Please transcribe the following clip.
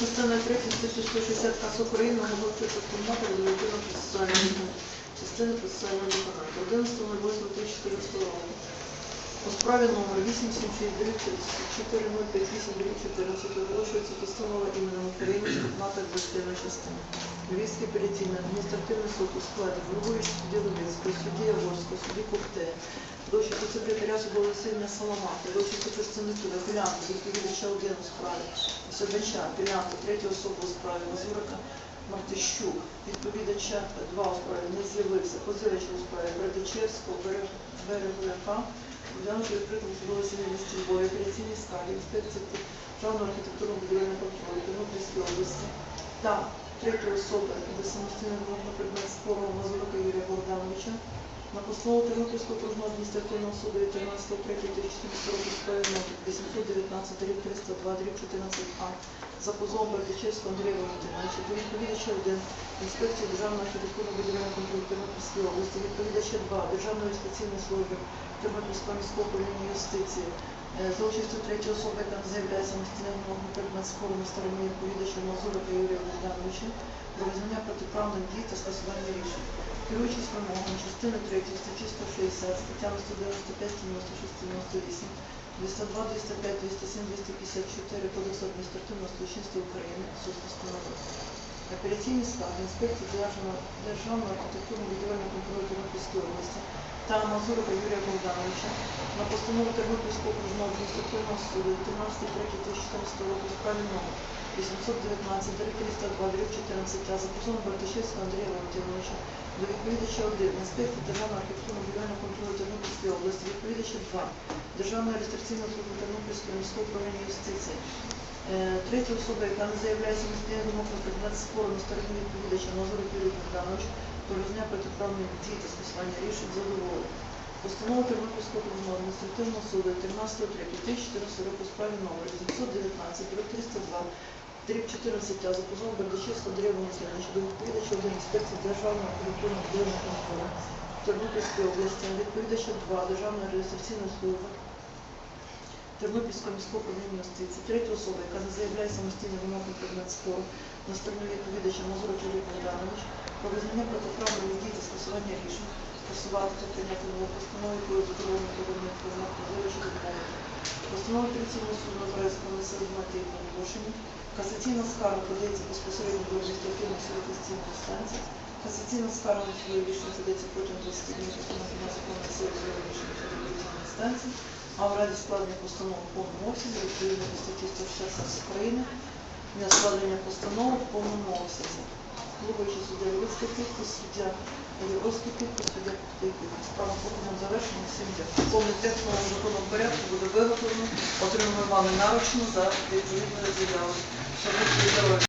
Частини 3 статті 160 КАС України, кімната резолютивно процесуальної частини процесуального виконання. 11.08.2014 року. У справі номер 876 оголошується постанова іменем України кімната адміністративної частини. Львівський апеляційний адміністративний суд у складі головуючого судді Лубецького, судді Яворського, судді Коктея, дочі секретаря судового засідання Соломати, дочі представнику апелянта, відповідача один у справі, судача, апелянта, третю особу у справі, Мазурика, Мартищук, відповідача два у справі не з'явився, позивача у справі Бердичевського, Береговляка, Засідання місті Львові, апеляційній скаргі, інспекції державного архітектурного будівельного контролю Тернопільської області. Та третьої особи, де самостійно можна предмет спору Мазурика Юрія Богдановича, на постанову Тернопільського окружного адміністративного суду від 13.03.2014 року справи номер 819 рік 302 рік 14 а за позовом Бердичевського Андрія Валентиновича до відповідача 1 інспекції Державної архітектурно будівельного контролю Тернопільської області, відповідача 2 Державної реєстраційної служби Тернопільського міського управління юстиції е, за участю третьої особи, яка заявляє предмет спору на стороні відповідача Мазурика Юрія Богдановича про визнання протиправних дій та скасування рішень. Керуючись вимогами частини 3 статті 160, статтями 195, 96, 98, 202, 205, 207, 254 Кодексу адміністративного судочинства України, суд постановив. Апеляційні скарги інспекції Державного, архітектурно-будівельного контролю Тернопільської області та Мазурика Юрія Богдановича на постанову Тернопільського окружного адміністративного суду від 13.03.2014 року в справі номер 819 302 14 а за позовом Бартишевського Андрія Валентиновича. До відповідача 1 інспекції Державного архітектурно-будівельного контролю Тернопільської області, відповідача 2 Державної реєстраційної служби Тернопільського міського управління юстиції. Е, Третя особа, яка не заявляє самостійно вимог на предмет спору на стороні відповідача Мазур Юрій Богданович про визнання протиправної дії та скасування рішень задоволення. Постанова Тернопільського окружного адміністративного суду 13.03.2014 року справі номер 819 302 Дріб 14 а за позовом Бердичевського Андрія Валентиновича до відповідача один інспекції Державного архітектурного будівельного контролю Тернопільської області, відповідача 2 Державної реєстраційної служби Тернопільського міського управління юстиції, третя особа, яка не заявляє самостійно вимог на предмет спору на стороні відповідача Мазура Юрій Богданович про визнання протиправної дії та скасування рішень, скасувати нову постанову, якою закривання повернення позову позивача відмовити. Постанова апеляційного суду понесе мотивне оголошення. Касаційна скарга подається безпосередньо до адміністративної суду конституційної інстанції. Касаційна скарга на своє рішення подається протягом 20 днів набрання законної сили до рішення суду апеляційної інстанції. А в разі складення постанови в повному обсязі відповідно до статті 160 України для складення постанови в повному обсязі. Слухаючи суддя Львівський підпис, суддя Європейський підпис, суддя підпис. Справа поконом завершена, Всім дякую. Повний текст нового законного порядку буде виготовлено, отримуємо вами наручно за відповідною заявою.